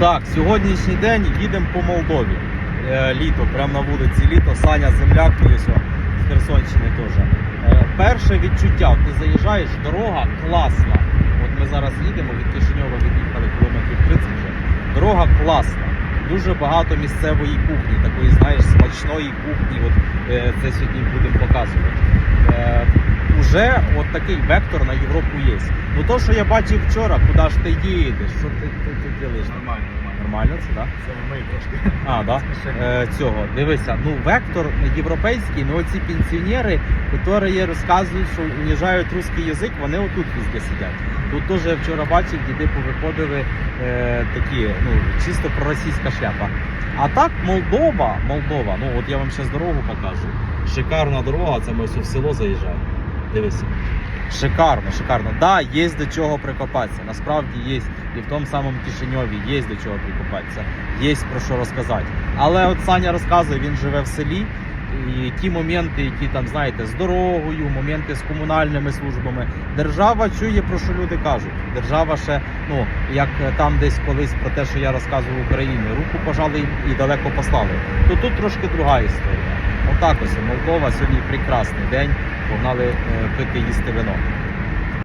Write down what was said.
Так, сьогоднішній день їдемо по Молдові. Е, літо, прямо на вулиці літо. Саня, земляк мій з Херсонщини теж. Е, перше відчуття, ти заїжджаєш, дорога класна. От ми зараз їдемо від Кишиньова від'їхали кілометрів 30 вже. Дорога класна. Дуже багато місцевої кухні, такої, знаєш, смачної кухні. От е, це сьогодні будемо показувати. Е, уже от такий вектор на Європу є. Ну то, що я бачив вчора, куди ж ти їдеш, що ти, ти, ти робиш? Нормально, нормально. Нормально це, так? Це ми трошки. А, да? Е, цього. Дивися, ну вектор європейський, ну оці пенсіонери, які розказують, що уніжають русський язик, вони отут везде сидять. Тут теж я вчора бачив, діди повиходили е, такі, ну, чисто проросійська шляпа. А так, Молдова, Молдова, ну от я вам зараз дорогу покажу. Шикарна дорога, це ми ось в село заїжджаємо. Дивися. Шикарно, шикарно. Да, є до чого прикопатися. Насправді є і в тому самому Кишиньові є до чого прикопатися, є про що розказати. Але от Саня розказує, він живе в селі. І ті моменти, які там знаєте, з дорогою, моменти з комунальними службами. Держава чує про що люди кажуть. Держава ще, ну як там десь колись про те, що я розказував Україні, руку пожали і далеко послали. То тут трошки друга історія. Отак ось Молдова сьогодні прекрасний день. Погнали е, пити їсти вино.